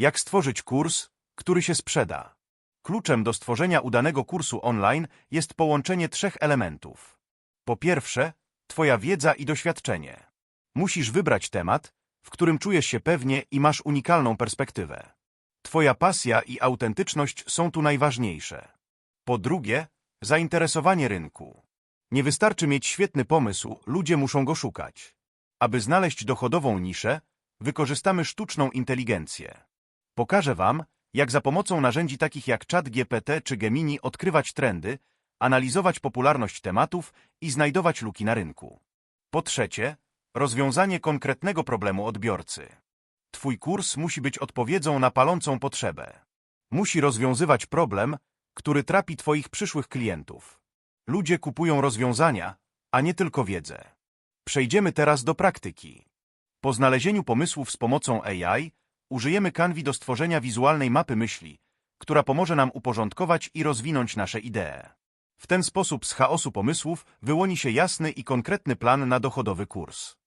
Jak stworzyć kurs, który się sprzeda? Kluczem do stworzenia udanego kursu online jest połączenie trzech elementów. Po pierwsze, Twoja wiedza i doświadczenie. Musisz wybrać temat, w którym czujesz się pewnie i masz unikalną perspektywę. Twoja pasja i autentyczność są tu najważniejsze. Po drugie, zainteresowanie rynku. Nie wystarczy mieć świetny pomysł, ludzie muszą go szukać. Aby znaleźć dochodową niszę, wykorzystamy sztuczną inteligencję. Pokażę Wam, jak za pomocą narzędzi takich jak ChatGPT czy Gemini odkrywać trendy, analizować popularność tematów i znajdować luki na rynku. Po trzecie, rozwiązanie konkretnego problemu odbiorcy. Twój kurs musi być odpowiedzią na palącą potrzebę. Musi rozwiązywać problem, który trapi Twoich przyszłych klientów. Ludzie kupują rozwiązania, a nie tylko wiedzę. Przejdziemy teraz do praktyki. Po znalezieniu pomysłów z pomocą AI użyjemy Canvi do stworzenia wizualnej mapy myśli, która pomoże nam uporządkować i rozwinąć nasze idee. W ten sposób z chaosu pomysłów wyłoni się jasny i konkretny plan na dochodowy kurs.